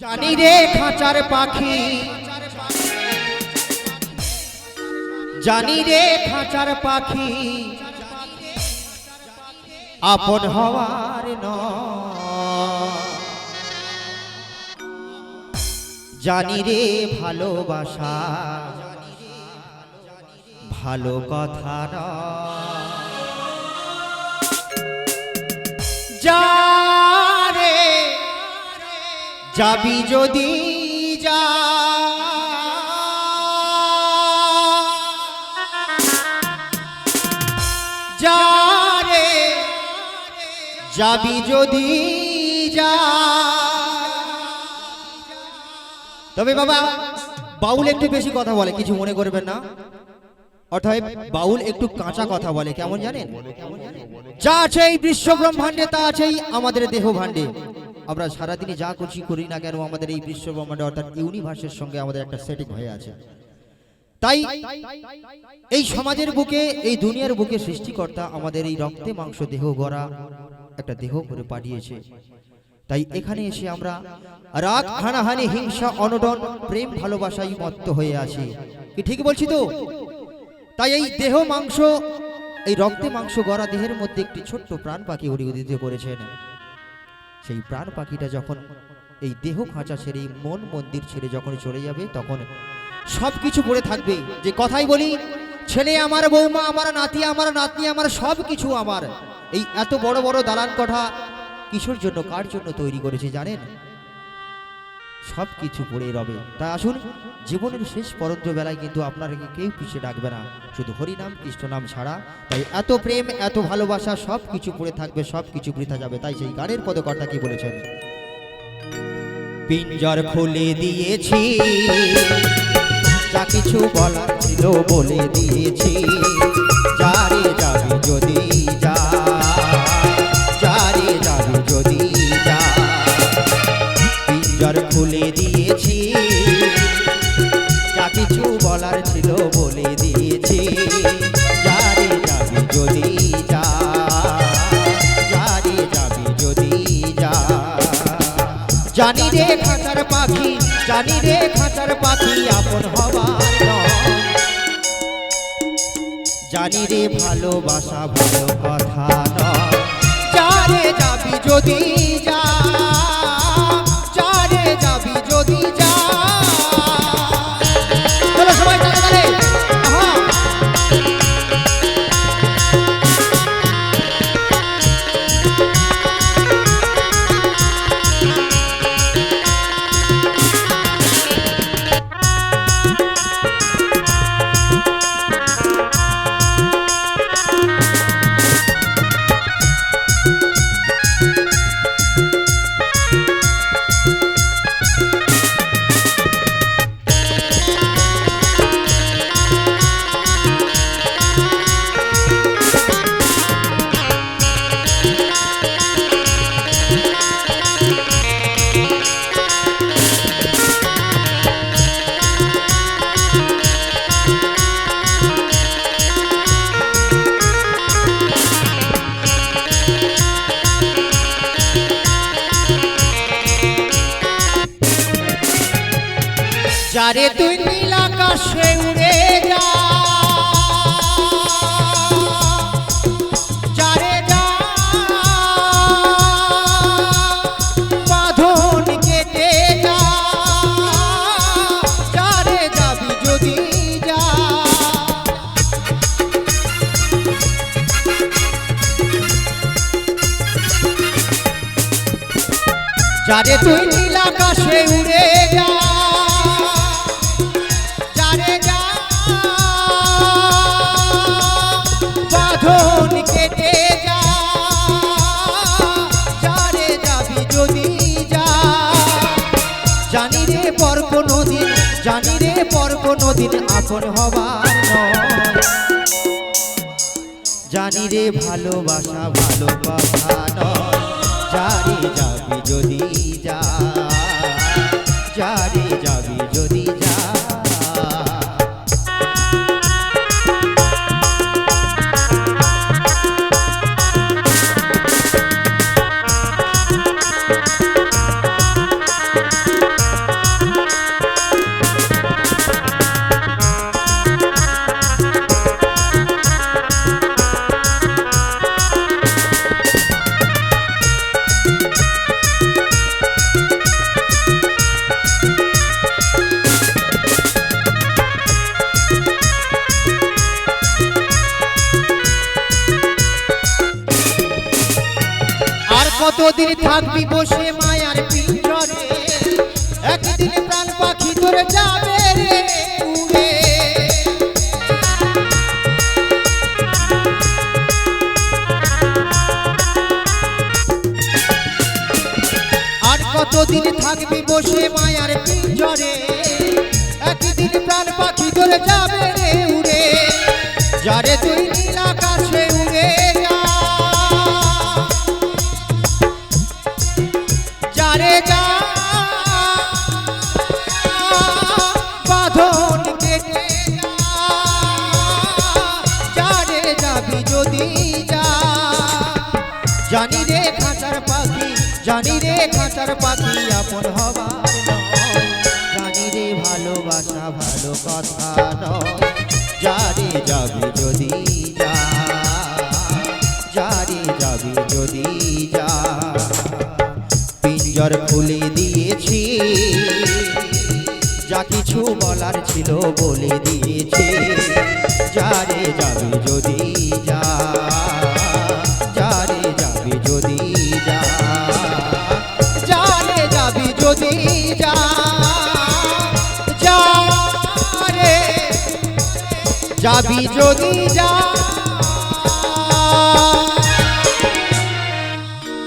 জানি রে খাঁচার পাখি। জানি রে খাঁচার পাখি। আপন হওয়ার ন জানি রে ভালোবাসা। ভালো কথা না যাবি যদি যা। যা রে, যাবি যদি যা। তবে বাবা, বাউল একটু বেশি কথা বলে, কিছু মনে করবেন না। অর্থাৎ বাউল একটু কাঁচা কথা বলে, কেমন জানেন? যা আছে এই বিশ্ব ব্রহ্মাণ্ডে তা আছেই আমাদের দেহ ভাণ্ডে আমরা সারাদিনে যা করছি করি না কেন, আমাদের এই বিশ্ব ব্রহ্মাণ্ডে অর্থাৎ ইউনিভার্সের সঙ্গে আমাদের একটা সেটিং হয়ে আছে। তাই এই সমাজের বুকে, এই দুনিয়ার বুকে সৃষ্টিকর্তা আমাদের এই রক্তে মাংস দেহ গড়া একটা দেহ করে পাঠিয়েছে। তাই এখানে এসে আমরা রাগ হানাহানি, হিংসা, অনটন, প্রেম ভালোবাসায় মত্ত হয়ে আছি। কি ঠিক বলছি তো? তাই এই দেহ মাংস, এই রক্তে মাংস গড়া দেহের মধ্যে একটি ছোট্ট প্রাণ পাখি উড়ি উদিত করেছেন সেই প্রাণ পাখিটা যখন এই দেহ খাঁচা ছেড়ে, মন মন্দির ছেড়ে যখন চলে যাবে, তখন সব কিছু পড়ে থাকবে। যে কথাই বলি, ছেলে আমার, বৌমা আমার, নাতি আমার, নাতনি আমার সব কিছু আমার। এই এত বড় বড় দালান কঠা কিশোর জন্য, কার জন্য তৈরি করেছে জানেন? সব কিছু পড়ে রবে। তাই আসুন, জীবনের শেষ পরন্ত বেলায় কিন্তু আপনাকে কেউ পিছিয়ে ডাকবে না। শুধু হরিনাম কৃষ্ণ নাম ছাড়া। তাই এত প্রেম, এত ভালোবাসা সব কিছু পড়ে থাকবে সব কিছু বৃথা যাবে। তাই সেই গানের পদকর্তা কি বলেছেন? পিঞ্জর খুলে দিয়েছি, যা কিছু বলার ছিল বলে দিয়েছি। যারে যাবি যদি যা জানি রে খাঁচার পাখি জানি রে খাঁচার পাখি আপন হবার জানি রে ভালোবাসা ভালো কথা নয়। যারে যাবি যদি যারে তুই নীল আকাশে উড়ে যা যারে তুই নীল আকাশে উড়ে যা কোনো দিন জানি রে পর কোনো দিন আপন হবার জানি রে ভালোবাসা ভালো নয়। জানি যাবি যদি কতদিন থাকবি বসে মায়ার পিঞ্জরে? একদিন প্রাণ পাখি তোর যাবে রে উড়ে আর কতদিন থাকবি বসে মায়ার পিঞ্জরে? একদিন প্রাণ পাখি তোর যাবে রে উড়ে। যারে তুই নীল আকাশে জানি রে খাঁচার পাখি, জানি রে খাঁচার পাখি আপন নয়। জানি রে ভালোবাসা ভালো কথা নয়। যাবি যদি যা যারে যাবি যদি যা। পিঞ্জর খুলে দিয়েছি, যা কিছু বলার ছিল বলে দিয়েছি। যারে যাবি যদি যা যাবি যদি যা